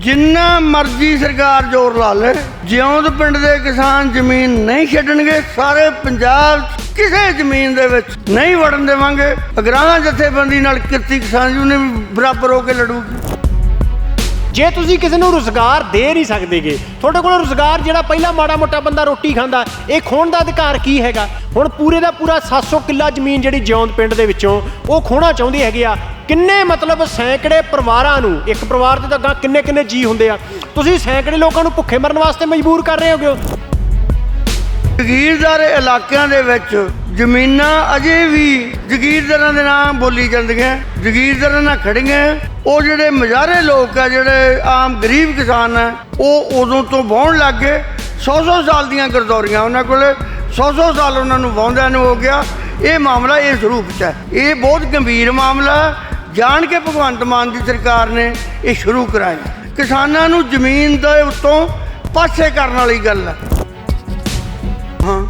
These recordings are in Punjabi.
ਜਿੰਨਾ ਮਰਜ਼ੀ ਸਰਕਾਰ ਜ਼ੋਰ ਲਾ ਲੇ, ਜਿਉਂਦ ਪਿੰਡ ਦੇ ਕਿਸਾਨ ਜ਼ਮੀਨ ਨਹੀਂ ਛੱਡਣਗੇ, ਸਾਰੇ ਪੰਜਾਬ ਕਿਸੇ ਜ਼ਮੀਨ ਦੇ ਵਿੱਚ ਨਹੀਂ ਵੜਨ ਦੇਵਾਂਗੇ। ਅਗਰਾਹਾਂ ਜਥੇਬੰਦੀ ਨਾਲ ਕਿਰਤੀ ਕਿਸਾਨ ਯੂਨੀਅਨ ਵੀ ਬਰਾਬਰ ਹੋ ਕੇ ਲੜੂਗੀ। ਜੇ ਤੁਸੀਂ ਕਿਸੇ ਨੂੰ ਰੁਜ਼ਗਾਰ ਦੇ ਨਹੀਂ ਸਕਦੇਗੇ, ਤੁਹਾਡੇ ਕੋਲ ਰੁਜ਼ਗਾਰ ਜਿਹੜਾ ਪਹਿਲਾਂ ਮਾੜਾ ਮੋਟਾ ਬੰਦਾ ਰੋਟੀ ਖਾਂਦਾ, ਇਹ ਖੋਣ ਦਾ ਅਧਿਕਾਰ ਕੀ ਹੈਗਾ? ਹੁਣ ਪੂਰੇ ਦਾ ਪੂਰਾ 700 ਕਿੱਲਾ ਜ਼ਮੀਨ ਜਿਹੜੀ ਜਿਉਂਦ ਪਿੰਡ ਦੇ ਵਿੱਚੋਂ, ਉਹ ਖੋਣਾ ਚਾਹੁੰਦੇ ਹੈਗੇ ਆ। ਕਿੰਨੇ ਮਤਲਬ ਸੈਂਕੜੇ ਪਰਿਵਾਰਾਂ ਨੂੰ, ਇੱਕ ਪਰਿਵਾਰ ਦੇ ਤਾਂ ਕਿੰਨੇ ਕਿੰਨੇ ਜੀ ਹੁੰਦੇ ਆ। ਤੁਸੀਂ ਸੈਂਕੜੇ ਲੋਕਾਂ ਨੂੰ ਭੁੱਖੇ ਮਰਨ ਵਾਸਤੇ ਮਜਬੂਰ ਕਰ ਰਹੇ ਹੋਗੇ ਜਗੀਰਦਾਰ ਇਲਾਕਿਆਂ ਦੇ ਵਿੱਚ ਜ਼ਮੀਨਾਂ ਅਜੇ ਵੀ ਜਗੀਰਦਾਰਾਂ ਦੇ ਨਾਮ ਬੋਲੀ ਜਾਂਦੀਆਂ, ਜਗੀਰਦਾਰਾਂ ਨਾਲ ਖੜੀਆਂ ਉਹ ਜਿਹੜੇ ਮਜ਼ਾਰੇ ਲੋਕ ਆ, ਜਿਹੜੇ ਆਮ ਗਰੀਬ ਕਿਸਾਨ ਆ, ਉਹ ਉਦੋਂ ਤੋਂ ਵਾਹੁਣ ਲੱਗ ਗਏ। 100-100 ਸਾਲ ਦੀਆਂ ਗਰਦੌਰੀਆਂ ਉਹਨਾਂ ਕੋਲੇ 100-100 ਸਾਲ ਉਹਨਾਂ ਨੂੰ ਵਾਹੁੰਦਿਆਂ ਨੂੰ ਹੋ ਗਿਆ। ਇਹ ਮਾਮਲਾ ਇਸ ਰੂਪ 'ਚ ਹੈ। ਇਹ ਬਹੁਤ ਗੰਭੀਰ ਮਾਮਲਾ ਜਾਣ ਕੇ ਭਗਵੰਤ ਮਾਨ ਦੀ ਸਰਕਾਰ ਨੇ ਇਹ ਸ਼ੁਰੂ ਕਰਾਇਆ। ਕਿਸਾਨਾਂ ਨੂੰ ਜ਼ਮੀਨ ਦੇ ਉੱਤੋਂ ਪਾਸੇ ਕਰਨ ਵਾਲੀ ਗੱਲ ਹੈ।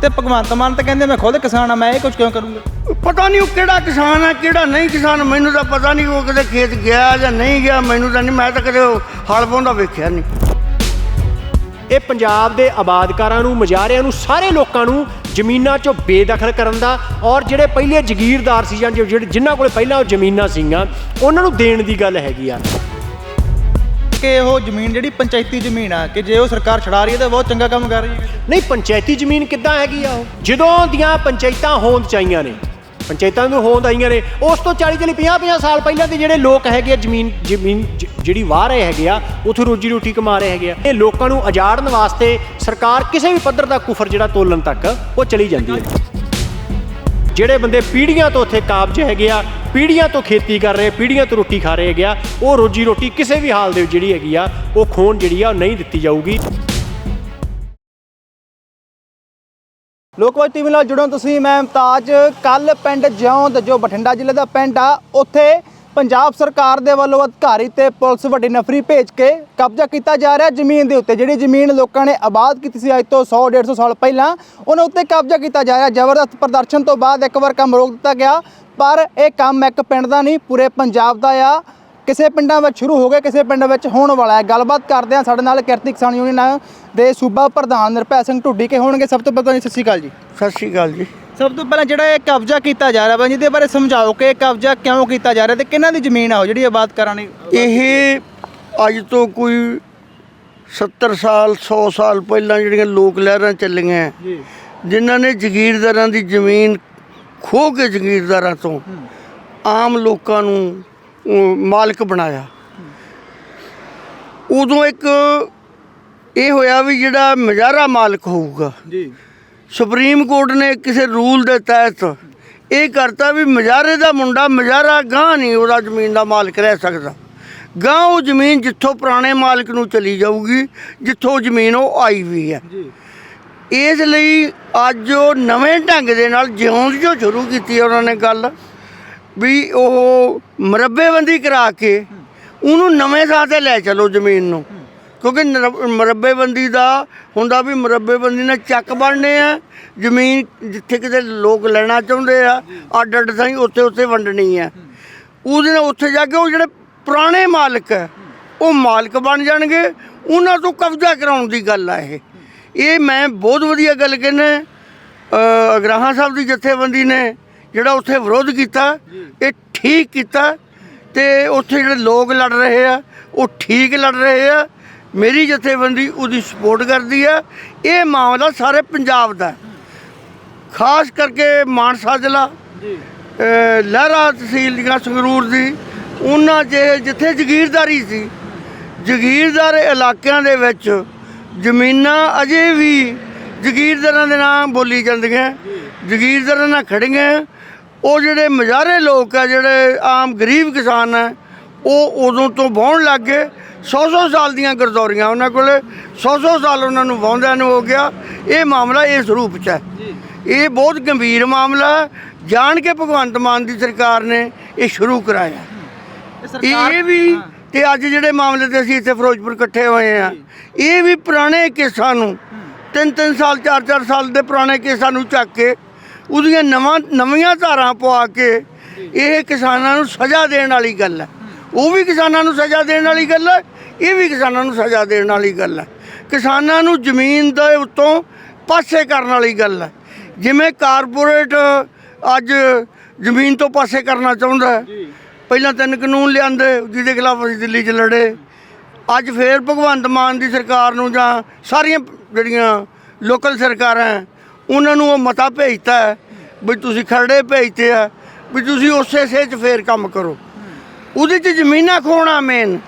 ਤੇ ਭਗਵੰਤ ਮਾਨ ਤਾਂ ਕਹਿੰਦੇ ਮੈਂ ਖੁਦ ਕਿਸਾਨ ਆ ਮੈਂ ਇਹ ਕੁਝ ਕਿਉਂ ਕਰੂੰਗਾ? ਪਤਾ ਨਹੀਂ ਉਹ ਕਿਹੜਾ ਕਿਸਾਨ ਹੈ ਕਿਹੜਾ ਨਹੀਂ ਕਿਸਾਨ ਮੈਨੂੰ ਤਾਂ ਪਤਾ ਨਹੀਂ ਉਹ ਕਦੇ ਖੇਤ ਗਿਆ ਜਾਂ ਨਹੀਂ ਗਿਆ ਮੈਨੂੰ ਤਾਂ ਨਹੀਂ ਮੈਂ ਤਾਂ ਕਦੇ ਉਹ ਹਲ ਪਾਉਂਦਾ ਵੇਖਿਆ ਨਹੀਂ। ਇਹ ਪੰਜਾਬ ਦੇ ਆਬਾਦਕਾਰਾਂ ਨੂੰ ਮਜਾਰਿਆਂ ਨੂੰ ਸਾਰੇ ਲੋਕਾਂ ਨੂੰ ਜ਼ਮੀਨਾਂ 'ਚੋਂ ਬੇਦਖਲ ਕਰਨ ਦਾ ਔਰ ਜਿਹੜੇ ਪਹਿਲੇ ਜ਼ਗੀਰਦਾਰ ਸੀ ਜਾਂ ਜਿਹੜੇ ਜਿਨ੍ਹਾਂ ਕੋਲੇ ਪਹਿਲਾਂ ਉਹ ਜ਼ਮੀਨਾਂ ਸੀਗੀਆਂ ਉਹਨਾਂ ਨੂੰ ਦੇਣ ਦੀ ਗੱਲ ਹੈਗੀ ਆ। ਕਿ ਉਹ ਜ਼ਮੀਨ ਜਿਹੜੀ ਪੰਚਾਇਤੀ ਜ਼ਮੀਨ ਆ, ਕਿ ਜੇ ਉਹ ਸਰਕਾਰ ਛਡਾ ਰਹੀ ਹੈ ਤਾਂ ਬਹੁਤ ਚੰਗਾ ਕੰਮ ਕਰ ਰਹੀ ਹੈ। ਨਹੀਂ, ਪੰਚਾਇਤੀ ਜ਼ਮੀਨ ਕਿੱਦਾਂ ਹੈਗੀ ਆ ਉਹ? ਜਦੋਂ ਦੀਆਂ ਪੰਚਾਇਤਾਂ ਹੋਂਦ ਚਾਈਆਂ ਨੇ, ਪੰਚਾਇਤਾਂ ਨੂੰ ਹੋਂਦ ਆਈਆਂ ਨੇ, ਉਸ ਤੋਂ 40 40 50 50 ਸਾਲ ਪਹਿਲਾਂ ਦੇ ਜਿਹੜੇ ਲੋਕ ਹੈਗੇ ਆ, ਜ਼ਮੀਨ ਜ਼ਮੀਨ ਜਿਹੜੀ ਵਾਹ ਰਹੇ ਹੈਗੇ ਆ, ਉਥੋਂ ਰੋਜੀ ਰੋਟੀ ਕਮਾ ਰਹੇ ਹੈਗੇ ਆ, ਇਹ ਲੋਕਾਂ ਨੂੰ ਉਜਾੜਨ ਵਾਸਤੇ ਸਰਕਾਰ ਕਿਸੇ ਵੀ ਪੱਧਰ ਦਾ ਕੁਫਰ ਜਿਹੜਾ ਤੋਲਣ ਤੱਕ ਉਹ ਚਲੀ ਜਾਂਦੀ ਹੈ। ਜਿਹੜੇ ਬੰਦੇ ਪੀੜ੍ਹੀਆਂ ਤੋਂ ਉੱਥੇ ਕਾਬਜ ਹੈਗੇ ਆ ਪੀੜ੍ਹੀਆਂ ਤੋਂ ਖੇਤੀ ਕਰ ਰਹੇ ਪੀੜ੍ਹੀਆਂ ਤੋਂ ਰੋਟੀ ਖਾ ਰਹੇ ਹੈਗੇ ਆ, ਉਹ ਰੋਜੀ ਰੋਟੀ ਕਿਸੇ ਵੀ ਹਾਲ ਦੇ ਵਿੱਚ ਜਿਹੜੀ ਹੈਗੀ ਆ, ਉਹ ਖੋਣ ਜਿਹੜੀ ਆ, ਉਹ ਨਹੀਂ ਦਿੱਤੀ ਜਾਊਗੀ। ਲੋਕਵਾਦ ਟੀਵੀ ਨਾਲ ਜੁੜੋ ਤੁਸੀਂ, ਮੈਂ ਮੁਮਤਾਜ ਕੱਲ ਪਿੰਡ ਜਿਉਂਦ, ਜੋ ਬਠਿੰਡਾ ਜ਼ਿਲ੍ਹੇ ਦਾ ਪਿੰਡ ਆ, ਉੱਥੇ ਪੰਜਾਬ ਸਰਕਾਰ ਦੇ ਵੱਲੋਂ ਅਧਿਕਾਰੀ ਤੇ ਪੁਲਿਸ ਵੱਡੀ ਨਫਰੀ ਭੇਜ ਕੇ ਕਬਜ਼ਾ ਕੀਤਾ ਜਾ ਰਿਹਾ ਜ਼ਮੀਨ ਦੇ ਉੱਤੇ। ਜਿਹੜੀ ਜ਼ਮੀਨ ਲੋਕਾਂ ਨੇ ਆਬਾਦ ਕੀਤੀ ਸੀ ਅੱਜ ਤੋਂ 100 150 ਸਾਲ ਪਹਿਲਾਂ, ਉਹਨਾਂ ਉੱਤੇ ਕਬਜ਼ਾ ਕੀਤਾ ਜਾ ਰਿਹਾ। ਜ਼ਬਰਦਸਤ ਪ੍ਰਦਰਸ਼ਨ ਤੋਂ ਬਾਅਦ ਇੱਕ ਵਾਰ ਕੰਮ ਰੋਕ ਦਿੱਤਾ ਗਿਆ, ਪਰ ਇਹ ਕੰਮ ਇੱਕ ਪਿੰਡ ਦਾ ਨਹੀਂ, ਪੂਰੇ ਪੰਜਾਬ ਦਾ ਆ। ਕਿਸੇ ਪਿੰਡਾਂ ਵਿੱਚ ਸ਼ੁਰੂ ਹੋ ਗਿਆ ਕਿਸੇ ਪਿੰਡ ਵਿੱਚ ਹੋਣ ਵਾਲਾ ਹੈ। ਗੱਲਬਾਤ ਕਰਦੇ ਹਾਂ ਸਾਡੇ ਨਾਲ ਕਿਰਤੀ ਕਿਸਾਨ ਯੂਨੀਅਨ ਦੇ ਸੂਬਾ ਪ੍ਰਧਾਨ ਨਿਰਭੈ ਸਿੰਘ ਢੁੱਡੀ ਕੇ ਹੋਣਗੇ। ਸਭ ਤੋਂ ਪਹਿਲਾਂ ਜੀ, ਸਤਿ ਸ਼੍ਰੀ ਅਕਾਲ ਜੀ। ਸਤਿ ਸ਼੍ਰੀ ਅਕਾਲ ਜੀ। ਸਭ ਤੋਂ ਪਹਿਲਾਂ ਜਿਹੜਾ ਇਹ ਕਬਜ਼ਾ ਕੀਤਾ ਜਾ ਰਿਹਾ ਵਾ ਜਿਹਦੇ ਬਾਰੇ ਸਮਝਾਓ ਕਿ ਇਹ ਕਬਜ਼ਾ ਕਿਉਂ ਕੀਤਾ ਜਾ ਰਿਹਾ ਤੇ ਕਿਹਨਾਂ ਦੀ ਜ਼ਮੀਨ ਆ ਉਹ ਜਿਹੜੀ ਆਬਾਦ ਕਰਾਣੀ ਇਹ ਅੱਜ ਤੋਂ ਕੋਈ 70 ਸਾਲ 100 ਸਾਲ ਪਹਿਲਾਂ ਜਿਹੜੀਆਂ ਲੋਕ ਲਹਿਰਾਂ ਚੱਲੀਆਂ ਜੀ। ਜਿਨ੍ਹਾਂ ਨੇ ਜ਼ਗੀਰਦਾਰਾਂ ਦੀ ਜ਼ਮੀਨ ਖੋਹ ਕੇ ਜ਼ਗੀਰਦਾਰਾਂ ਤੋਂ ਆਮ ਲੋਕਾਂ ਨੂੰ ਮਾਲਕ ਬਣਾਇਆ। ਉਦੋਂ ਇੱਕ ਇਹ ਹੋਇਆ ਵੀ ਜਿਹੜਾ ਮਜ਼ਾਰਾ ਮਾਲਕ ਹੋਊਗਾ ਜੀ। ਸੁਪਰੀਮ ਕੋਰਟ ਨੇ ਕਿਸੇ ਰੂਲ ਦੇ ਤਹਿਤ ਇਹ ਕਰਤਾ ਵੀ ਮਜ਼ਾਰੇ ਦਾ ਮੁੰਡਾ ਮਜ਼ਾਰਾ ਗਾਂ ਨਹੀਂ ਉਹਦਾ ਜ਼ਮੀਨ ਦਾ ਮਾਲਕ ਰਹਿ ਸਕਦਾ। ਗਾਂ ਉਹ ਜ਼ਮੀਨ ਜਿੱਥੋਂ ਪੁਰਾਣੇ ਮਾਲਕ ਨੂੰ ਚਲੀ ਜਾਊਗੀ ਜਿੱਥੋਂ ਜ਼ਮੀਨ ਉਹ ਆਈ ਵੀ ਹੈ। ਇਸ ਲਈ ਅੱਜ ਉਹ ਨਵੇਂ ਢੰਗ ਦੇ ਨਾਲ ਜਿਉਂ ਜੋ ਸ਼ੁਰੂ ਕੀਤੀ ਉਹਨਾਂ ਨੇ ਗੱਲ ਵੀ ਉਹ ਮਰੱਬੇਬੰਦੀ ਕਰਾ ਕੇ ਉਹਨੂੰ ਨਵੇਂ ਥਾਂ ਤੇ ਲੈ ਚਲੋ ਜ਼ਮੀਨ ਨੂੰ। ਕਿਉਂਕਿ ਨਰ- ਮਰੱਬੇਬੰਦੀ ਦਾ ਹੁੰਦਾ ਵੀ ਮਰੱਬੇਬੰਦੀ ਨਾਲ ਚੱਕ ਬਣਨੇ ਆ। ਜ਼ਮੀਨ ਜਿੱਥੇ ਕਿਤੇ ਲੋਕ ਲੈਣਾ ਚਾਹੁੰਦੇ ਆ ਅੱਡ ਅੱਡ ਥਾਂ ਉੱਥੇ ਉੱਥੇ ਵੰਡਣੀ ਆ। ਉਹਦੇ ਨਾਲ ਉੱਥੇ ਜਾ ਕੇ ਉਹ ਜਿਹੜੇ ਪੁਰਾਣੇ ਮਾਲਕ ਹੈ ਉਹ ਮਾਲਕ ਬਣ ਜਾਣਗੇ। ਉਹਨਾਂ ਤੋਂ ਕਬਜ਼ਾ ਕਰਾਉਣ ਦੀ ਗੱਲ ਆ ਇਹ। ਇਹ ਮੈਂ ਬਹੁਤ ਵਧੀਆ ਗੱਲ ਕਹਿੰਦਾ। ਅ, ਅਗਰਾਹਾਂ ਸਾਹਿਬ ਦੀ ਜਥੇਬੰਦੀ ਨੇ ਜਿਹੜਾ ਉੱਥੇ ਵਿਰੋਧ ਕੀਤਾ ਇਹ ਠੀਕ ਕੀਤਾ। ਤੇ ਉੱਥੇ ਜਿਹੜੇ ਲੋਕ ਲੜ ਰਹੇ ਆ ਉਹ ਠੀਕ ਲੜ ਰਹੇ ਆ। ਮੇਰੀ ਜਥੇਬੰਦੀ ਉਹਦੀ ਸਪੋਰਟ ਕਰਦੀ ਆ। ਇਹ ਮਾਮਲਾ ਸਾਰੇ ਪੰਜਾਬ ਦਾ ਹੈ। ਖਾਸ ਕਰਕੇ ਮਾਨਸਾ ਜ਼ਿਲ੍ਹਾ ਜੀ। ਲਹਿਰਾ ਤਹਿਸੀਲ ਦੀਆਂ ਸੰਗਰੂਰ ਦੀ ਉਹਨਾਂ ਜੇ ਜਿੱਥੇ ਜ਼ਗੀਰਦਾਰੀ ਸੀ ਜ਼ਗੀਰਦਾਰ ਇਲਾਕਿਆਂ ਦੇ ਵਿੱਚ ਜ਼ਮੀਨਾਂ ਅਜੇ ਵੀ ਜ਼ਗੀਰਦਾਰਾਂ ਦੇ ਨਾਮ ਬੋਲੀ ਜਾਂਦੀਆਂ ਜ਼ਗੀਰਦਾਰਾਂ ਨਾਲ ਖੜੀਆਂ ਉਹ ਜਿਹੜੇ ਮਜ਼ਾਰੇ ਲੋਕ ਆ ਜਿਹੜੇ ਆਮ ਗਰੀਬ ਕਿਸਾਨ ਆ ਉਹ ਉਦੋਂ ਤੋਂ ਵਾਹੁਣ ਲੱਗ ਗਏ। 100-100 ਸਾਲ ਦੀਆਂ ਗਰਦੌਰੀਆਂ ਉਹਨਾਂ ਕੋਲੇ। 100-100 ਸਾਲ ਉਹਨਾਂ ਨੂੰ ਵਾਹੁੰਦਿਆਂ ਨੂੰ ਹੋ ਗਿਆ। ਇਹ ਮਾਮਲਾ ਇਸ ਰੂਪ 'ਚ ਹੈ। ਇਹ ਬਹੁਤ ਗੰਭੀਰ ਮਾਮਲਾ ਹੈ। ਜਾਣ ਕੇ ਭਗਵੰਤ ਮਾਨ ਦੀ ਸਰਕਾਰ ਨੇ ਇਹ ਸ਼ੁਰੂ ਕਰਾਇਆ। ਇਹ ਇਹ ਵੀ ਤੇ ਅੱਜ ਜਿਹੜੇ ਮਾਮਲੇ ਤੇ ਅਸੀਂ ਇੱਥੇ ਫਿਰੋਜ਼ਪੁਰ ਇਕੱਠੇ ਹੋਏ ਆ ਇਹ ਵੀ ਪੁਰਾਣੇ ਕੇਸਾਂ ਨੂੰ ਤਿੰਨ ਤਿੰਨ ਸਾਲ ਚਾਰ ਚਾਰ ਸਾਲ ਦੇ ਪੁਰਾਣੇ ਕੇਸਾਂ ਨੂੰ ਚੱਕ ਕੇ ਉਹਦੀਆਂ ਨਵਾਂ ਨਵੀਆਂ ਧਾਰਾਂ ਪਵਾ ਕੇ ਇਹ ਕਿਸਾਨਾਂ ਨੂੰ ਸਜ਼ਾ ਦੇਣ ਵਾਲੀ ਗੱਲ ਹੈ। ਉਹ ਵੀ ਕਿਸਾਨਾਂ ਨੂੰ ਸਜ਼ਾ ਦੇਣ ਵਾਲੀ ਗੱਲ ਹੈ ਇਹ ਵੀ ਕਿਸਾਨਾਂ ਨੂੰ ਸਜ਼ਾ ਦੇਣ ਵਾਲੀ ਗੱਲ ਹੈ। ਕਿਸਾਨਾਂ ਨੂੰ ਜ਼ਮੀਨ ਦੇ ਉੱਤੋਂ ਪਾਸੇ ਕਰਨ ਵਾਲੀ ਗੱਲ ਹੈ। ਜਿਵੇਂ ਕਾਰਪੋਰੇਟ ਅੱਜ ਜ਼ਮੀਨ ਤੋਂ ਪਾਸੇ ਕਰਨਾ ਚਾਹੁੰਦਾ ਹੈ। ਪਹਿਲਾਂ ਤਿੰਨ ਕਾਨੂੰਨ ਲਿਆਂਦੇ ਜਿਹਦੇ ਖਿਲਾਫ ਅਸੀਂ ਦਿੱਲੀ 'ਚ ਲੜੇ। ਅੱਜ ਫੇਰ ਭਗਵੰਤ ਮਾਨ ਦੀ ਸਰਕਾਰ ਨੂੰ ਜਾਂ ਸਾਰੀਆਂ ਜਿਹੜੀਆਂ ਲੋਕਲ ਸਰਕਾਰਾਂ ਉਹਨਾਂ ਨੂੰ ਉਹ ਮਤਾ ਭੇਜਤਾ ਹੈ ਵੀ ਤੁਸੀਂ ਖਰੜੇ ਭੇਜਤੇ ਆ ਵੀ ਤੁਸੀਂ ਉਸੇ ਸੇ 'ਚ ਫੇਰ ਕੰਮ ਕਰੋ। ਉਹਦੇ 'ਚ ਜ਼ਮੀਨਾਂ ਖੋਣਾ ਮੇਨ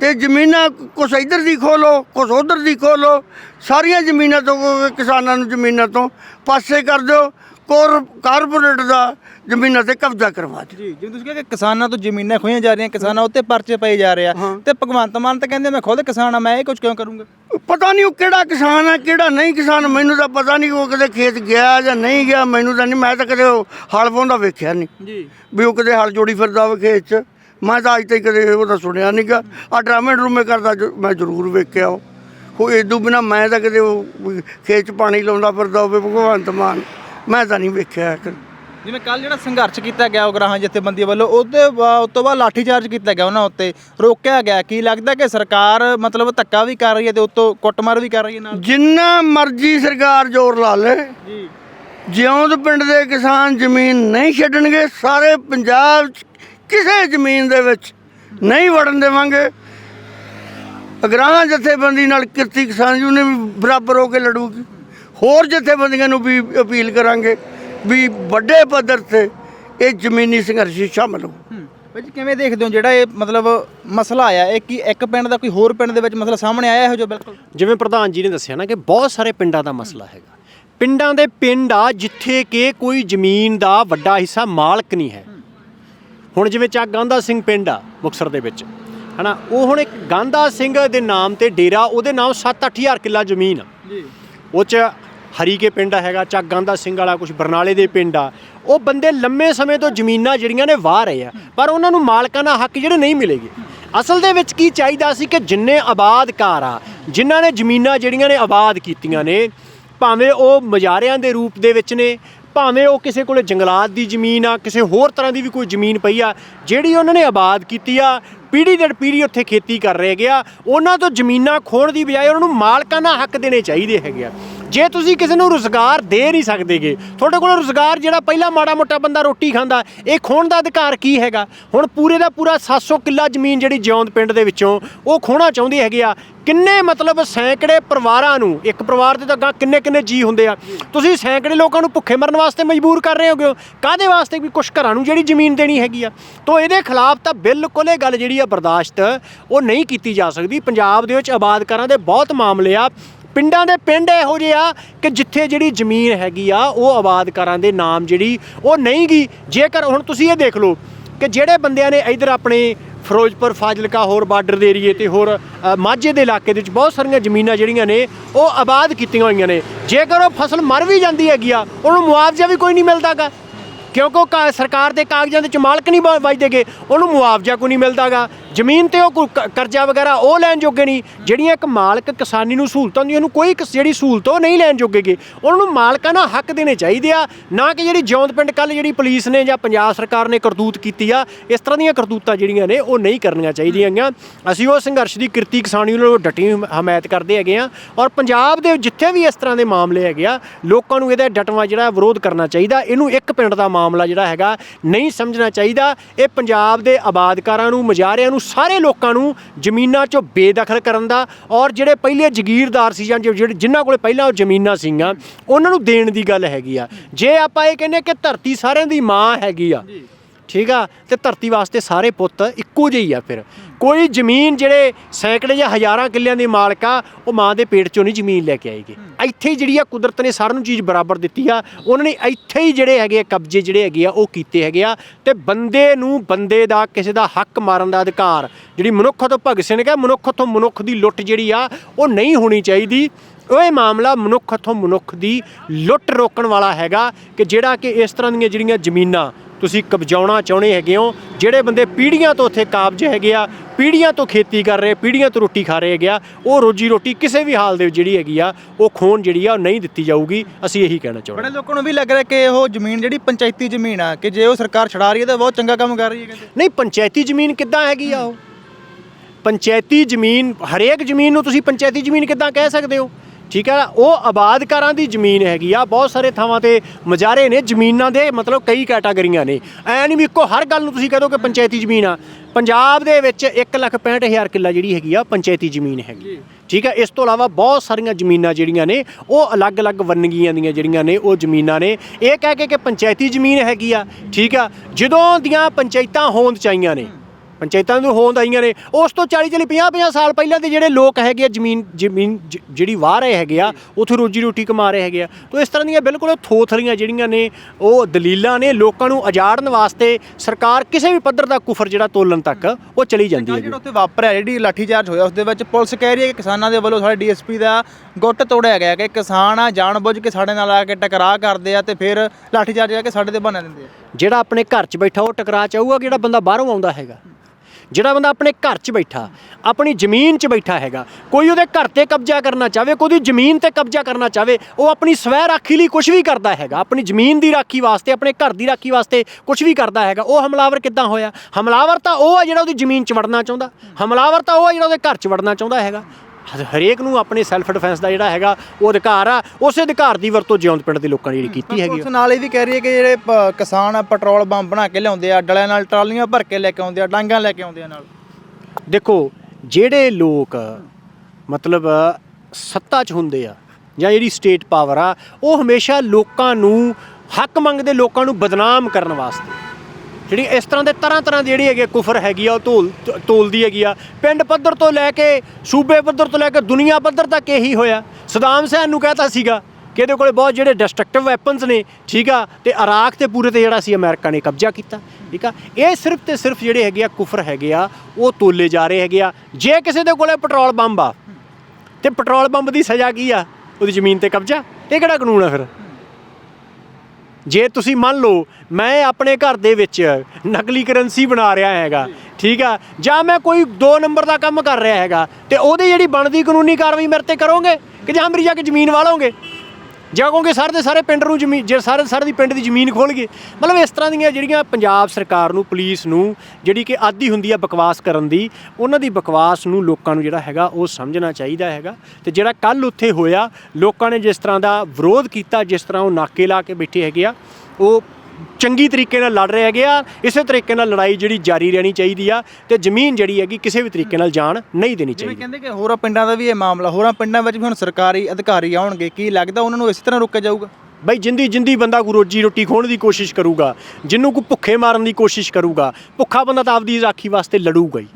ਤੇ ਜ਼ਮੀਨਾਂ ਕੁਛ ਇੱਧਰ ਦੀ ਖੋਲੋ ਕੁਛ ਉਧਰ ਦੀ ਖੋਲੋ। ਸਾਰੀਆਂ ਜ਼ਮੀਨਾਂ ਤੋਂ ਕਿਸਾਨਾਂ ਨੂੰ ਜ਼ਮੀਨਾਂ ਤੋਂ ਪਾਸੇ ਕਰ ਦਿਓ। ਕੋਰ ਕਾਰਪੋਰੇਟ ਦਾ ਜ਼ਮੀਨਾਂ ਤੇ ਕਬਜ਼ਾ ਕਰਵਾ ਦਿਓ ਜੀ ਜਿਵੇਂ ਤੁਸੀਂ ਕਿਹਾ ਕਿ ਕਿਸਾਨਾਂ ਤੋਂ ਜ਼ਮੀਨਾਂ ਖੋਈਆਂ ਜਾ ਰਹੀਆਂ ਕਿਸਾਨਾਂ ਉੱਤੇ ਪਰਚੇ ਪਏ ਜਾ ਰਹੇ ਆ। ਤੇ ਭਗਵੰਤ ਮਾਨ ਤਾਂ ਕਹਿੰਦੇ ਮੈਂ ਖੁਦ ਕਿਸਾਨ ਆ ਮੈਂ ਇਹ ਕੁਝ ਕਿਉਂ ਕਰੂੰਗਾ? ਪਤਾ ਨਹੀਂ ਉਹ ਕਿਹੜਾ ਕਿਸਾਨ ਹੈ ਕਿਹੜਾ ਨਹੀਂ ਕਿਸਾਨ ਮੈਨੂੰ ਤਾਂ ਪਤਾ ਨਹੀਂ ਉਹ ਕਦੇ ਖੇਤ ਗਿਆ ਜਾਂ ਨਹੀਂ ਗਿਆ ਮੈਨੂੰ ਤਾਂ ਨਹੀਂ ਮੈਂ ਤਾਂ ਕਦੇ ਉਹ ਹਲ ਵਾਹੁੰਦਾ ਵੇਖਿਆ ਨਹੀਂ। ਜੀ। ਵੀ ਉਹ ਕਦੇ ਹਲ ਜੋੜੀ ਫਿਰਦਾ ਹੋਵੇ ਖੇਤ 'ਚ। ਮੈਂ ਤਾਂ ਅੱਜ ਤੱਕ ਕਦੇ ਉਹਦਾ ਸੁਣਿਆ ਨਹੀਂਗਾ ਆ ਡਰਾਮੇ ਡਰੂਮੇ ਕਰਦਾ ਮੈਂ ਜ਼ਰੂਰ ਵੇਖਿਆ ਉਹ। ਉਹ ਇਦੋਂ ਬਿਨਾ ਮੈਂ ਤਾਂ ਕਦੇ ਉਹ ਖੇਤ 'ਚ ਪਾਣੀ ਲਾਉਂਦਾ ਫਿਰਦਾ ਹੋਵੇ ਭਗਵੰਤ ਮਾਨ। ਮੈਂ ਤਾਂ ਨਹੀਂ ਵੇਖਿਆ। ਜਿਵੇਂ ਕੱਲ ਜਿਹੜਾ ਸੰਘਰਸ਼ ਕੀਤਾ ਗਿਆ ਉਗਰਾਹਾਂ ਜਥੇਬੰਦੀਆਂ ਵੱਲੋਂ ਉਹਦੇ ਬਾ- ਉਸ ਤੋਂ ਬਾਅਦ ਲਾਠੀਚਾਰਜ ਕੀਤਾ ਗਿਆ ਉਹਨਾਂ ਉੱਤੇ। ਰੋਕਿਆ ਗਿਆ। ਕੀ ਲੱਗਦਾ ਕਿ ਸਰਕਾਰ ਮਤਲਬ ਧੱਕਾ ਵੀ ਕਰ ਰਹੀ ਹੈ ਤੇ ਉਤੋਂ ਕੁੱਟਮਾਰ ਵੀ ਕਰ ਰਹੀ ਹੈ ਨਾਲ? ਜਿੰਨਾ ਮਰਜ਼ੀ ਸਰਕਾਰ ਜ਼ੋਰ ਲਾ ਲੇ। ਜੀ। ਜਿਉਂਦ ਪਿੰਡ ਦੇ ਕਿਸਾਨ ਜ਼ਮੀਨ ਨਹੀਂ ਛੱਡਣਗੇ ਸਾਰੇ ਪੰਜਾਬ 'ਚ ਕਿਸੇ ਜ਼ਮੀਨ ਦੇ ਵਿੱਚ ਨਹੀਂ ਵੜਨ ਦੇਵਾਂਗੇ। ਅਗਰਾਹਾਂ ਜਥੇਬੰਦੀ ਨਾਲ ਕਿਰਤੀ ਕਿਸਾਨ ਯੂਨੀਅਨ ਵੀ ਬਰਾਬਰ ਹੋ ਕੇ ਲੜੂਗੀ। ਹੋਰ ਜਥੇਬੰਦੀਆਂ ਨੂੰ ਵੀ ਅਪੀਲ ਕਰਾਂਗੇ ਵੀ ਵੱਡੇ ਪੱਧਰ ਤੇ ਇਹ ਜ਼ਮੀਨੀ ਸੰਘਰਸ਼ 'ਚ ਸ਼ਾਮਲ ਹੋ। ਭਾਈ ਜੀ ਕਿਵੇਂ ਦੇਖਦੇ ਹੋ ਜਿਹੜਾ ਇਹ ਮਤਲਬ ਮਸਲਾ ਆਇਆ? ਇਹ ਕੀ ਇੱਕ ਪਿੰਡ ਦਾ ਕੋਈ ਹੋਰ ਪਿੰਡ ਦੇ ਵਿੱਚ ਮਸਲਾ ਸਾਹਮਣੇ ਆਇਆ ਇਹੋ ਜਿਹਾ ਬਿਲਕੁਲ? ਜਿਵੇਂ ਪ੍ਰਧਾਨ ਜੀ ਨੇ ਦੱਸਿਆ ਨਾ ਕਿ ਬਹੁਤ ਸਾਰੇ ਪਿੰਡਾਂ ਦਾ ਮਸਲਾ ਹੈਗਾ। ਪਿੰਡਾਂ ਦੇ ਪਿੰਡ ਆ ਜਿੱਥੇ ਕਿ ਕੋਈ ਜ਼ਮੀਨ ਦਾ ਵੱਡਾ ਹਿੱਸਾ ਮਾਲਕ ਨਹੀਂ ਹੈ। ਹੁਣ ਜਿਵੇਂ ਚੱਕ ਗਾਂਧਾ ਸਿੰਘ ਪਿੰਡ ਆ ਮੁਕਸਰ ਦੇ ਵਿੱਚ ਹਨਾ? ਉਹ ਹੁਣ ਇੱਕ ਗਾਂਧਾ ਸਿੰਘ ਦੇ ਨਾਮ ਤੇ ਡੇਰਾ ਉਹਦੇ ਨਾਮ 7-8000 ਕਿੱਲਾ ਜ਼ਮੀਨ ਆ। ਜੀ। ਉਹ ਚ ਹਰੀਕੇ ਪਿੰਡ ਹੈਗਾ ਚੱਕ ਗਾਂਧਾ ਸਿੰਘ ਵਾਲਾ ਕੁਝ ਬਰਨਾਲੇ ਦੇ ਪਿੰਡ ਆ। ਉਹ ਬੰਦੇ ਲੰਮੇ ਸਮੇਂ ਤੋਂ ਜ਼ਮੀਨਾਂ ਜਿਹੜੀਆਂ ਨੇ ਵਾਹ ਰਹੇ ਆ, ਪਰ ਉਹਨਾਂ ਨੂੰ ਮਾਲਕਾਨਾ ਹੱਕ ਜਿਹੜੇ ਨਹੀਂ ਮਿਲੇਗੇ। ਅਸਲ ਦੇ ਵਿੱਚ ਕੀ ਚਾਹੀਦਾ ਸੀ ਕਿ ਜਿੰਨੇ ਆਬਾਦਕਾਰ ਆ, ਜਿਨ੍ਹਾਂ ਨੇ ਜ਼ਮੀਨਾਂ ਜਿਹੜੀਆਂ ਨੇ ਆਬਾਦ ਕੀਤੀਆਂ ਨੇ, ਭਾਵੇਂ ਉਹ ਮਜਾਰਿਆਂ ਦੇ ਰੂਪ ਦੇ ਵਿੱਚ ਨੇ, ਭਾਵੇਂ ਉਹ ਕਿਸੇ ਕੋਲੇ ਜੰਗਲਾਤ ਦੀ ਜ਼ਮੀਨ ਆ, ਕਿਸੇ ਹੋਰ ਤਰ੍ਹਾਂ ਦੀ ਵੀ ਕੋਈ ਜ਼ਮੀਨ ਪਈ ਆ, ਜਿਹੜੀ ਉਹਨਾਂ ਨੇ ਆਬਾਦ ਕੀਤੀ ਆ, ਪੀੜ੍ਹੀ ਦਰ ਪੀੜ੍ਹੀ ਉੱਥੇ ਖੇਤੀ ਕਰ ਰਹੇ ਹੈਗੇ ਆ, ਉਹਨਾਂ ਤੋਂ ਜ਼ਮੀਨਾਂ ਖੋਣ ਦੀ ਬਜਾਏ ਉਹਨਾਂ ਨੂੰ ਮਾਲਕਾਨਾ ਹੱਕ ਦੇਣੇ ਚਾਹੀਦੇ ਹੈਗੇ ਆ। ਜੇ ਤੁਸੀਂ ਕਿਸੇ ਨੂੰ ਰੁਜ਼ਗਾਰ ਦੇ ਨਹੀਂ ਸਕਦੇਗੇ, ਤੁਹਾਡੇ ਕੋਲ ਰੁਜ਼ਗਾਰ ਜਿਹੜਾ ਪਹਿਲਾਂ ਮਾੜਾ ਮੋਟਾ ਬੰਦਾ ਰੋਟੀ ਖਾਂਦਾ, ਇਹ ਖੋਣ ਦਾ ਅਧਿਕਾਰ ਕੀ ਹੈਗਾ? ਹੁਣ ਪੂਰੇ ਦਾ ਪੂਰਾ 700 ਕਿੱਲਾ ਜ਼ਮੀਨ ਜਿਹੜੀ ਜਿਉਂਦ ਪਿੰਡ ਦੇ ਵਿੱਚੋਂ ਉਹ ਖੋਣਾ ਚਾਹੁੰਦੇ ਹੈਗੇ ਆ। ਕਿੰਨੇ ਮਤਲਬ ਸੈਂਕੜੇ ਪਰਿਵਾਰਾਂ ਨੂੰ, ਇੱਕ ਪਰਿਵਾਰ ਦੇ ਤਾਂ ਕਿੰਨੇ ਕਿੰਨੇ ਜੀ ਹੁੰਦੇ ਆ। ਤੁਸੀਂ ਸੈਂਕੜੇ ਲੋਕਾਂ ਨੂੰ ਭੁੱਖੇ ਮਰਨ ਵਾਸਤੇ ਮਜਬੂਰ ਕਰ ਰਹੇ ਹੋਗੇ ਹੋ ਕਾਦੇ ਵਾਸਤੇ ਵੀ ਕੁਝ ਘਰਾਂ ਨੂੰ ਜਿਹੜੀ ਜ਼ਮੀਨ ਦੇਣੀ ਹੈਗੀ ਆ? ਤੋਂ ਇਹਦੇ ਖਿਲਾਫ ਤਾਂ ਬਿਲਕੁਲ ਇਹ ਗੱਲ ਜਿਹੜੀ ਆ ਬਰਦਾਸ਼ਤ ਉਹ ਨਹੀਂ ਕੀਤੀ ਜਾ ਸਕਦੀ। ਪੰਜਾਬ ਦੇ ਵਿੱਚ ਆਬਾਦਕਾਰਾਂ ਦੇ ਬਹੁਤ ਮਾਮਲੇ ਆ। ਪਿੰਡਾਂ ਦੇ ਪਿੰਡ ਇਹੋ ਜਿਹੇ ਆ ਕਿ ਜਿੱਥੇ ਜਿਹੜੀ ਜ਼ਮੀਨ ਹੈਗੀ ਆ, ਉਹ ਆਬਾਦਕਾਰਾਂ ਦੇ ਨਾਮ ਜਿਹੜੀ ਉਹ ਨਹੀਂ ਗੀ ਜੇਕਰ ਹੁਣ ਤੁਸੀਂ ਇਹ ਦੇਖ ਲਓ ਕਿ ਜਿਹੜੇ ਬੰਦਿਆਂ ਨੇ ਇਧਰ ਆਪਣੇ ਫਿਰੋਜ਼ਪੁਰ, ਫਾਜ਼ਿਲਕਾ ਹੋਰ ਬਾਰਡਰ ਦੇ ਏਰੀਏ ਤੇ ਹੋਰ ਮਾਝੇ ਦੇ ਇਲਾਕੇ ਦੇ ਵਿੱਚ ਬਹੁਤ ਸਾਰੀਆਂ ਜ਼ਮੀਨਾਂ ਜਿਹੜੀਆਂ ਨੇ, ਉਹ ਆਬਾਦ ਕੀਤੀਆਂ ਹੋਈਆਂ ਨੇ। ਜੇਕਰ ਉਹ ਫਸਲ ਮਰ ਵੀ ਜਾਂਦੀ ਹੈਗੀ ਆ, ਉਹਨੂੰ ਮੁਆਵਜ਼ਾ ਵੀ ਕੋਈ ਨਹੀਂ ਮਿਲਦਾਗਾ। ਕਿਉਂਕਿ ਉਹ ਕਾ- ਸਰਕਾਰ ਦੇ ਕਾਗਜ਼ਾਂ ਦੇ ਚ ਮਾਲਕ ਨਹੀਂ ਬ- ਵੱਜਦੇਗੇ, ਉਹਨੂੰ ਮੁਆਵਜ਼ਾ ਕੋਈ ਨਹੀਂ ਮਿਲਦਾਗਾ। ਜ਼ਮੀਨ ਤੇ ਉਹ ਕੋਈ ਕ- ਕਰਜ਼ਾ ਵਗੈਰਾ ਉਹ ਲੈਣ ਜੋਗੇ ਨਹੀਂ। ਜਿਹੜੀਆਂ ਇੱਕ ਮਾਲਕ ਕਿਸਾਨੀ ਨੂੰ ਸਹੂਲਤਾਂ ਹੁੰਦੀਆਂ, ਉਹਨੂੰ ਕੋਈ ਕਿਸ- ਜਿਹੜੀ ਸਹੂਲਤ ਉਹ ਨਹੀਂ ਲੈਣ ਜੋਗੇਗੇ। ਉਹਨਾਂ ਨੂੰ ਮਾਲਕਾਂ ਨਾਲ ਹੱਕ ਦੇਣੇ ਚਾਹੀਦੇ ਆ, ਨਾ ਕਿ ਜਿਹੜੀ ਜਿਉਂਦ ਪਿੰਡ ਕੱਲ ਜਿਹੜੀ ਪੁਲਿਸ ਨੇ ਜਾਂ ਪੰਜਾਬ ਸਰਕਾਰ ਨੇ ਕਰਤੂਤ ਕੀਤੀ ਆ, ਇਸ ਤਰ੍ਹਾਂ ਦੀਆਂ ਕਰਤੂਤਾਂ ਜਿਹੜੀਆਂ ਨੇ ਉਹ ਨਹੀਂ ਕਰਨੀਆਂ ਚਾਹੀਦੀਆਂ ਗੀਆਂ ਅਸੀਂ ਉਹ ਸੰਘਰਸ਼ ਦੀ ਕਿਰਤੀ ਕਿਸਾਨੀ ਨੂੰ ਡਟੀ ਹਮ- ਹਮਾਇਤ ਕਰਦੇ ਹੈਗੇ ਆ ਔਰ ਪੰਜਾਬ ਦੇ ਜਿੱਥੇ ਵੀ ਇਸ ਤਰ੍ਹਾਂ ਦੇ ਮਾਮਲੇ ਹੈਗੇ ਆ, ਲੋਕਾਂ ਨੂੰ ਇਹਦਾ ਡਟਵਾ ਜਿਹੜਾ ਵਿਰੋਧ ਕਰਨਾ ਚਾਹੀਦਾ। ਇਹਨੂੰ ਇੱਕ ਪਿੰਡ ਦਾ ਮਾਮਲਾ ਜਿਹੜਾ ਹੈਗਾ ਨਹੀਂ ਸਮਝਣਾ ਚਾਹੀਦਾ। ਇਹ ਪੰਜਾਬ ਦੇ ਆਬਾਦਕਾਰਾਂ ਨੂੰ ਮਜਾਰਿਆਂ ਨੂੰ ਸਾਰੇ ਲੋਕਾਂ ਨੂੰ ਜ਼ਮੀਨਾਂ 'ਚੋਂ ਬੇਦਖਲ ਕਰਨ ਦਾ ਔਰ ਜਿਹੜੇ ਪਹਿਲੇ ਜ਼ਗੀਰਦਾਰ ਸੀ ਜਾਂ ਜਿਹੜੇ ਜਿਨ੍ਹਾਂ ਕੋਲੇ ਪਹਿਲਾਂ ਉਹ ਜ਼ਮੀਨਾਂ ਸੀਗੀਆਂ, ਉਹਨਾਂ ਨੂੰ ਦੇਣ ਦੀ ਗੱਲ ਹੈਗੀ ਆ। ਜੇ ਆਪਾਂ ਇਹ ਕਹਿੰਦੇ ਕਿ ਧਰਤੀ ਸਾਰਿਆਂ ਦੀ ਮਾਂ ਹੈਗੀ ਆ ਠੀਕ ਆ? ਤੇ ਧਰਤੀ ਵਾਸਤੇ ਸਾਰੇ ਪੁੱਤ ਇੱਕੋ ਜਿਹੇ ਹੀ ਆ ਫਿਰ। ਕੋਈ ਜ਼ਮੀਨ ਜਿਹੜੇ ਸੈਂਕੜੇ ਜਾਂ ਹਜ਼ਾਰਾਂ ਕਿੱਲਿਆਂ ਦੀ ਮਾਲਕ ਆ ਉਹ ਮਾਂ ਦੇ ਪੇਟ ਚੋਂ ਨਹੀਂ ਜ਼ਮੀਨ ਲੈ ਕੇ ਆਏਗੀ। ਇੱਥੇ ਹੀ ਜਿਹੜੀ ਆ ਕੁਦਰਤ ਨੇ ਸਾਰਿਆਂ ਨੂੰ ਚੀਜ਼ ਬਰਾਬਰ ਦਿੱਤੀ ਆ ਉਹਨਾਂ ਨੇ ਇੱਥੇ ਹੀ ਜਿਹੜੇ ਹੈਗੇ ਆ ਕਬਜ਼ੇ ਜਿਹੜੇ ਹੈਗੇ ਆ ਉਹ ਕੀਤੇ ਹੈਗੇ ਆ। ਤੇ ਬੰਦੇ ਨੂੰ ਬੰਦੇ ਦਾ ਕਿਸੇ ਦਾ ਹੱਕ ਮਾਰਨ ਦਾ ਅਧਿਕਾਰ ਜਿਹੜੀ ਮਨੁੱਖ ਤੋਂ ਭਗਤ ਸਿੰਘ ਨੇ ਕਿਹਾ ਮਨੁੱਖ ਤੋਂ ਮਨੁੱਖ ਦੀ ਲੁੱਟ ਜਿਹੜੀ ਆ ਉਹ ਨਹੀਂ ਹੋਣੀ ਚਾਹੀਦੀ। ਉਹ ਇਹ ਮਾਮਲਾ ਮਨੁੱਖ ਤੋਂ ਮਨੁੱਖ ਦੀ ਲੁੱਟ ਰੋਕਣ ਵਾਲਾ ਹੈਗਾ ਕਿ ਜਿਹੜਾ ਕਿ ਇਸ ਤਰ੍ਹਾਂ ਦੀਆਂ ਜਿਹੜੀਆਂ ਜ਼ਮੀਨਾਂ ਤੁਸੀਂ ਕਬਜ਼ਾਉਣਾ ਚਾਹੁੰਦੇ ਹੈਗੇ ਹੋ ਜਿਹੜੇ ਬੰਦੇ ਪੀੜ੍ਹੀਆਂ ਤੋਂ ਉੱਥੇ ਕਾਬਜ ਹੈਗੇ ਆ ਪੀੜ੍ਹੀਆਂ ਤੋਂ ਖੇਤੀ ਕਰ ਰਹੇ ਪੀੜ੍ਹੀਆਂ ਤੋਂ ਰੋਟੀ ਖਾ ਰਹੇ ਹੈਗੇ ਆ ਉਹ ਰੋਜੀ ਰੋਟੀ ਕਿਸੇ ਵੀ ਹਾਲ ਦੇ ਵਿੱਚ ਜਿਹੜੀ ਹੈਗੀ ਆ ਉਹ ਖੋਣ ਜਿਹੜੀ ਆ ਉਹ ਨਹੀਂ ਦਿੱਤੀ ਜਾਊਗੀ ਅਸੀਂ ਇਹੀ ਕਹਿਣਾ ਚਾਹੁੰਦੇ ਬੜੇ ਲੋਕਾਂ ਨੂੰ ਵੀ ਲੱਗ ਰਿਹਾ ਕਿ ਉਹ ਜ਼ਮੀਨ ਜਿਹੜੀ ਪੰਚਾਇਤੀ ਜ਼ਮੀਨ ਆ ਕਿ ਜੇ ਉਹ ਸਰਕਾਰ ਛਡਾ ਰਹੀ ਹੈ ਤਾਂ ਬਹੁਤ ਚੰਗਾ ਕੰਮ ਕਰ ਰਹੀ ਹੈ ਕਹਿੰਦੇ। ਨਹੀਂ ਪੰਚਾਇਤੀ ਜ਼ਮੀਨ ਕਿੱਦਾਂ ਹੈਗੀ ਆ ਉਹ? ਪੰਚਾਇਤੀ ਜ਼ਮੀਨ ਹਰੇਕ ਜ਼ਮੀਨ ਨੂੰ ਤੁਸੀਂ ਪੰਚਾਇਤੀ ਜ਼ਮੀਨ ਕਿੱਦਾਂ ਕਹਿ ਸਕਦੇ ਹੋ? ਠੀਕ ਹੈ ਉਹ ਆਬਾਦਕਾਰਾਂ ਦੀ ਜ਼ਮੀਨ ਹੈਗੀ ਆ। ਬਹੁਤ ਸਾਰੇ ਥਾਵਾਂ ਤੇ ਮਜਾਰੇ ਨੇ ਜ਼ਮੀਨਾਂ ਦੇ ਮਤਲਬ ਕਈ ਕੈਟਾਗਰੀਆਂ ਨੇ। ਐ ਨਹੀਂ ਵੀ ਇੱਕੋ ਹਰ ਗੱਲ ਨੂੰ ਤੁਸੀਂ ਕਹਿ ਦੋ ਕਿ ਪੰਚਾਇਤੀ ਜ਼ਮੀਨ ਆ। ਪੰਜਾਬ ਦੇ ਵਿੱਚ 1,65,000 ਕਿੱਲਾ ਜਿਹੜੀ ਹੈਗੀ ਆ ਪੰਚਾਇਤੀ ਜ਼ਮੀਨ ਹੈਗੀ। ਠੀਕ ਹੈ? ਇਸ ਤੋਂ ਇਲਾਵਾ ਬਹੁਤ ਸਾਰੀਆਂ ਜ਼ਮੀਨਾਂ ਜਿਹੜੀਆਂ ਨੇ ਉਹ ਅਲੱਗ-ਅਲੱਗ ਵੰਨਗੀਆਂ ਦੀਆਂ ਜਿਹੜੀਆਂ ਨੇ ਉਹ ਜ਼ਮੀਨਾਂ ਨੇ। ਇਹ ਕਹਿ ਕੇ ਕਿ ਪੰਚਾਇਤੀ ਜ਼ਮੀਨ ਹੈਗੀ ਆ। ਠੀਕ ਆ? ਜਦੋਂ ਦੀਆਂ ਪੰਚਾਇਤਾਂ ਹੋਂਦ ਚਾਹੀਆਂ ਨੇ ਪੰਚਾਇਤਾਂ ਨੂੰ ਹੋਂਦ ਆਈਆਂ ਨੇ। ਉਸ ਤੋਂ 40 40 50 50 ਸਾਲ ਪਹਿਲਾਂ ਦੇ ਜਿਹੜੇ ਲੋਕ ਹੈਗੇ ਆ ਜ਼ਮੀਨ ਜ਼ਮੀਨ ਜ- ਜਿਹੜੀ ਵਾਹ ਰਹੇ ਹੈਗੇ ਆ ਉੱਥੇ ਰੋਜੀ ਰੋਟੀ ਕਮਾ ਰਹੇ ਹੈਗੇ ਆ। ਤਾਂ ਇਸ ਤਰ੍ਹਾਂ ਦੀਆਂ ਬਿਲਕੁਲ ਥੋਥਲੀਆਂ ਜਿਹੜੀਆਂ ਨੇ ਉਹ ਦਲੀਲਾਂ ਨੇ ਲੋਕਾਂ ਨੂੰ ਉਜਾੜਨ ਵਾਸਤੇ ਸਰਕਾਰ ਕਿਸੇ ਵੀ ਪੱਧਰ ਦਾ ਕੁਫਰ ਜਿਹੜਾ ਤੋਲਣ ਤੱਕ ਉਹ ਚਲੀ ਜਾਂਦੀ ਹੈਗੀ ਜਿਹੜਾ ਉੱਥੇ ਵਾਪਰਿਆ ਜਿਹੜੀ ਲਾਠੀਚਾਰਜ ਹੋਇਆ ਉਸ ਦੇ ਵਿੱਚ ਪੁਲਿਸ ਕਹਿ ਰਹੀ ਹੈ ਕਿ ਕਿਸਾਨਾਂ ਦੇ ਵੱਲੋਂ ਸਾਡੇ ਡੀਐਸਪੀ ਦਾ ਗੁੱਟ ਤੋੜਿਆ ਗਿਆ ਕਿ ਕਿਸਾਨ ਆ ਜਾਣਬੁੱਝ ਕੇ ਸਾਡੇ ਨਾਲ ਆ ਕੇ ਟਕਰਾਅ ਕਰਦੇ ਆ ਤੇ ਫਿਰ ਲਾਠੀਚਾਰਜ ਆ ਕੇ ਸਾਡੇ ਤੇ ਬਣਾ ਦਿੰਦੇ ਆ। ਜਿਹੜਾ ਆਪਣੇ ਘਰ 'ਚ ਬੈਠਾ ਉਹ ਟਕਰਾ ਚਾਹੂਗਾ ਜਿਹੜਾ ਬੰਦਾ ਬਾਹਰੋਂ ਆਉਂਦਾ ਹੈਗਾ? ਜਿਹੜਾ ਬੰਦਾ ਆਪਣੇ ਘਰ 'ਚ ਬੈਠਾ, ਆਪਣੀ ਜ਼ਮੀਨ 'ਚ ਬੈਠਾ ਹੈਗਾ, ਕੋਈ ਉਹਦੇ ਘਰ ਤੇ ਕਬਜ਼ਾ ਕਰਨਾ ਚਾਹਵੇ ਕੋਈ ਉਹਦੀ ਜ਼ਮੀਨ ਤੇ ਕਬਜ਼ਾ ਕਰਨਾ ਚਾਹਵੇ ਉਹ ਆਪਣੀ ਸਵੈ ਰਾਖੀ ਲਈ ਕੁਝ ਵੀ ਕਰਦਾ ਹੈਗਾ, ਆਪਣੀ ਜ਼ਮੀਨ ਦੀ ਰਾਖੀ ਵਾਸਤੇ, ਆਪਣੇ ਘਰ ਦੀ ਰਾਖੀ ਵਾਸਤੇ ਕੁਝ ਵੀ ਕਰਦਾ ਹੈਗਾ, ਉਹ ਹਮਲਾਵਰ ਕਿੱਦਾਂ ਹੋਇਆ? ਹਮਲਾਵਰ ਤਾਂ ਉਹ ਆ ਜਿਹੜਾ ਉਹਦੀ ਜ਼ਮੀਨ 'ਚ ਵੜਨਾ ਚਾਹੁੰਦਾ, ਹਮਲਾਵਰ ਤਾਂ ਉਹ ਆ ਜਿਹੜਾ ਉਹਦੇ ਘਰ 'ਚ ਵੜਨਾ ਚਾਹੁੰਦਾ ਹੈਗਾ। ਹ- ਹਰੇਕ ਨੂੰ ਆਪਣੇ ਸੈਲਫ ਡਿਫੈਂਸ ਦਾ ਜਿਹੜਾ ਹੈਗਾ ਉਹ ਅਧਿਕਾਰ ਆ। ਉਸੇ ਅਧਿਕਾਰ ਦੀ ਵਰਤੋਂ ਜਿਉਂਦ ਪਿੰਡ ਦੇ ਲੋਕਾਂ ਨੇ ਜਿਹੜੀ ਕੀਤੀ ਹੈਗੀ ਪੁਲਿਸ ਨਾਲ ਇਹ ਵੀ ਕਹਿ ਰਹੀ ਹੈ ਕਿ ਜਿਹੜੇ ਪ- ਕਿਸਾਨ ਆ ਪੈਟਰੋਲ ਬੰਬ ਬਣਾ ਕੇ ਲਿਆਉਂਦੇ ਆ ਡਲਿਆਂ ਨਾਲ ਟਰਾਲੀਆਂ ਭਰ ਕੇ ਲੈ ਕੇ ਆਉਂਦੇ ਆ ਡਾਂਗਾਂ ਲੈ ਕੇ ਆਉਂਦੇ ਆ ਨਾਲ। ਦੇਖੋ ਜਿਹੜੇ ਲੋਕ ਮਤਲਬ ਸੱਤਾ 'ਚ ਹੁੰਦੇ ਆ ਜਾਂ ਜਿਹੜੀ ਸਟੇਟ ਪਾਵਰ ਆ ਉਹ ਹਮੇਸ਼ਾ ਲੋਕਾਂ ਨੂੰ ਹੱਕ ਮੰਗਦੇ ਲੋਕਾਂ ਨੂੰ ਬਦਨਾਮ ਕਰਨ ਵਾਸਤੇ। ਜਿਹੜੀ ਇਸ ਤਰ੍ਹਾਂ ਦੇ ਤਰ੍ਹਾਂ ਤਰ੍ਹਾਂ ਦੀ ਜਿਹੜੀ ਹੈਗੀ ਆ ਕੁਫਰ ਹੈਗੀ ਆ, ਉਹ ਤੋਲ ਤੋਲਦੀ ਹੈਗੀ ਆ। ਪਿੰਡ ਪੱਧਰ ਤੋਂ ਲੈ ਕੇ ਸੂਬੇ ਪੱਧਰ ਤੋਂ ਲੈ ਕੇ ਦੁਨੀਆ ਪੱਧਰ ਤੱਕ ਇਹੀ ਹੋਇਆ। ਸਦਾਮ ਹੁਸੈਨ ਨੂੰ ਕਹਤਾ ਸੀਗਾ ਕਿ ਇਹਦੇ ਕੋਲੇ ਬਹੁਤ ਜਿਹੜੇ ਡਿਸਟਰਕਟਿਵ ਵੈਪਨਸ ਨੇ, ਠੀਕ ਆ, ਤੇ ਇਰਾਕ ਤੇ ਪੂਰੇ ਤੇ ਜਿਹੜਾ ਸੀ ਅਮਰੀਕਾ ਨੇ ਕਬਜ਼ਾ ਕੀਤਾ, ਠੀਕ ਆ। ਇਹ ਸਿਰਫ ਤੇ ਸਿਰਫ ਜਿਹੜੇ ਹੈਗੇ ਆ ਕੁਫਰ ਹੈਗੇ ਆ, ਉਹ ਤੋਲੇ ਜਾ ਰਹੇ ਹੈਗੇ ਆ। ਜੇ ਕਿਸੇ ਦੇ ਕੋਲੇ ਪੈਟਰੋਲ ਬੰਬ ਆ, ਤੇ ਪੈਟਰੋਲ ਬੰਬ ਦੀ ਸਜ਼ਾ ਕੀ ਆ? ਉਹਦੀ ਜ਼ਮੀਨ ਤੇ ਕਬਜ਼ਾ। ਇਹ ਕਿਹੜਾ ਕਾਨੂੰਨ ਆ ਫਿਰ? ਜੇ ਤੁਸੀਂ ਮੰਨ ਲਓ ਮੈਂ ਆਪਣੇ ਘਰ ਦੇ ਵਿੱਚ ਨਕਲੀ ਕਰੰਸੀ ਬਣਾ ਰਿਹਾ ਹੈਗਾ, ਠੀਕ ਆ, ਜਾਂ ਮੈਂ ਕੋਈ 2 ਨੰਬਰ ਦਾ ਕੰਮ ਕਰ ਰਿਹਾ ਹੈਗਾ, ਤੇ ਉਹਦੀ ਜਿਹੜੀ ਬਣਦੀ ਕਾਨੂੰਨੀ ਕਾਰਵਾਈ ਮੇਰੇ ਤੇ ਕਰੋਗੇ? ਕਿ ਜਾਂ ਮੇਰੀ ਜਾ ਕੇ ਜ਼ਮੀਨ ਵਾਲੋਗੇ? ਜਾਂ ਕਹੋਗੇ ਸਾਰੇ ਦੇ ਸਾਰੇ ਪਿੰਡ ਨੂੰ ਜ਼ਮੀਨ ਜੇ ਸਾਰੇ ਸਾਰੇ ਦੀ ਪਿੰਡ ਦੀ ਜ਼ਮੀਨ ਖੋਲ ਗਏ। ਮਤਲਬ ਇਸ ਤਰ੍ਹਾਂ ਦੀਆਂ ਜਿਹੜੀਆਂ ਪੰਜਾਬ ਸਰਕਾਰ ਨੂੰ, ਪੁਲਿਸ ਨੂੰ ਜਿਹੜੀ ਕਿ ਆਦੀ ਹੁੰਦੀ ਆ ਬਕਵਾਸ ਕਰਨ ਦੀ, ਉਹਨਾਂ ਦੀ ਬਕਵਾਸ ਨੂੰ ਲੋਕਾਂ ਨੂੰ ਜਿਹੜਾ ਹੈਗਾ ਉਹ ਸਮਝਣਾ ਚਾਹੀਦਾ ਹੈਗਾ। ਤੇ ਜਿਹੜਾ ਕੱਲ ਉੱਥੇ ਹੋਇਆ, ਲੋਕਾਂ ਨੇ ਜਿਸ ਤਰ੍ਹਾਂ ਦਾ ਵਿਰੋਧ ਕੀਤਾ, ਜਿਸ ਤਰ੍ਹਾਂ ਉਹ ਨਾਕੇ ਲਾ ਕੇ ਬੈਠੇ ਹੈਗੇ ਆ, ਉਹ ਚੰਗੀ ਤਰੀਕੇ ਨਾਲ ਲੜ ਰਹੇ ਹੈਗੇ ਆ ਇਸੇ ਤਰੀਕੇ ਨਾਲ ਲੜਾਈ ਜਿਹੜੀ ਜਾਰੀ ਰਹਿਣੀ ਚਾਹੀਦੀ ਆ ਤੇ ਜ਼ਮੀਨ ਜਿਹੜੀ ਹੈਗੀ ਕਿਸੇ ਵੀ ਤਰੀਕੇ ਨਾਲ ਜਾਣ ਨਹੀਂ ਦੇਣੀ ਜਿਵੇਂ ਚਾਹੀਦੀ। ਕਹਿੰਦੇ ਕਿ ਹੋਰਾਂ ਪਿੰਡਾਂ ਦਾ ਵੀ ਇਹ ਮਾਮਲਾ ਹੋਰਾਂ ਪਿੰਡਾਂ ਵਿੱਚ ਵੀ ਹੁਣ ਸਰਕਾਰੀ ਅਧਿਕਾਰੀ ਆਉਣਗੇ ਕੀ ਲੱਗਦਾ ਉਹਨਾਂ ਨੂੰ ਇਸੇ ਤਰ੍ਹਾਂ ਰੋਕਿਆ ਜਾਊਗਾ? ਬਈ ਜਿੰਦੀ ਜਿੰਦੀ ਬੰਦਾ ਕੋ ਰੋਜੀ ਰੋਟੀ ਖੋਣ ਦੀ ਕੋਸ਼ਿਸ਼ ਕਰੂਗਾ ਜਿੰਨੂੰ ਕੋ ਭੁੱਖੇ ਮਾਰਨ ਦੀ ਕੋਸ਼ਿਸ਼ ਕਰੂਗਾ ਭੁੱਖਾ ਬੰਦਾ ਤਾਂ ਆਪਦੀ ਰਾਖੀ ਵਾਸਤੇ ਲੜੂਗਾ ਹੀ।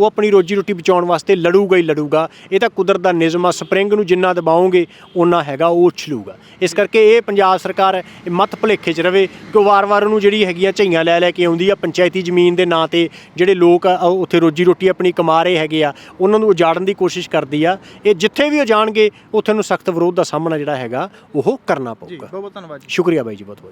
ਉਹ ਆਪਣੀ ਰੋਜੀ ਰੋਟੀ ਬਚਾਉਣ ਵਾਸਤੇ ਲੜੂਗਾ ਹੀ ਲੜੂਗਾ। ਇਹ ਤਾਂ ਕੁਦਰਤ ਦਾ ਨਿਯਮ ਆ ਸਪਰਿੰਗ ਨੂੰ ਜਿੰਨਾ ਦਬਾਓਗੇ ਓਨਾ ਹੈਗਾ ਉਹ ਉਛਲੂਗਾ ਇਸ ਕਰਕੇ ਇਹ ਪੰਜਾਬ ਸਰਕਾਰ ਇਹ ਮਤ ਭੁਲੇਖੇ 'ਚ ਰਵੇ ਕਿ ਵਾਰ-ਵਾਰ ਉਹਨੂੰ ਜਿਹੜੀ ਹੈਗੀ ਆ ਝਈਆਂ ਲੈ ਲੈ ਕੇ ਆਉਂਦੀ ਆ ਪੰਚਾਇਤੀ ਜ਼ਮੀਨ ਦੇ ਨਾਂ ਤੇ ਜਿਹੜੇ ਲੋਕ ਆ ਉਹ ਉੱਥੇ ਰੋਜੀ ਰੋਟੀ ਆਪਣੀ ਕਮਾ ਰਹੇ ਹੈਗੇ ਆ ਉਹਨਾਂ ਨੂੰ ਉਜਾੜਨ ਦੀ ਕੋਸ਼ਿਸ਼ ਕਰਦੀ ਆ। ਇਹ ਜਿੱਥੇ ਵੀ ਉਹ ਜਾਣਗੇ ਉੱਥੇ ਨੂੰ ਸਖਤ ਵਿਰੋਧ ਦਾ ਸਾਹਮਣਾ ਜਿਹੜਾ ਹੈਗਾ ਉਹ ਕਰਨਾ ਪਊਗਾ। ਬਹੁਤ ਬਹੁਤ ਧੰਨਵਾਦ ਸ਼ੁਕਰੀਆ ਬਾਈ ਜੀ ਬਹੁਤ ਬਹੁਤ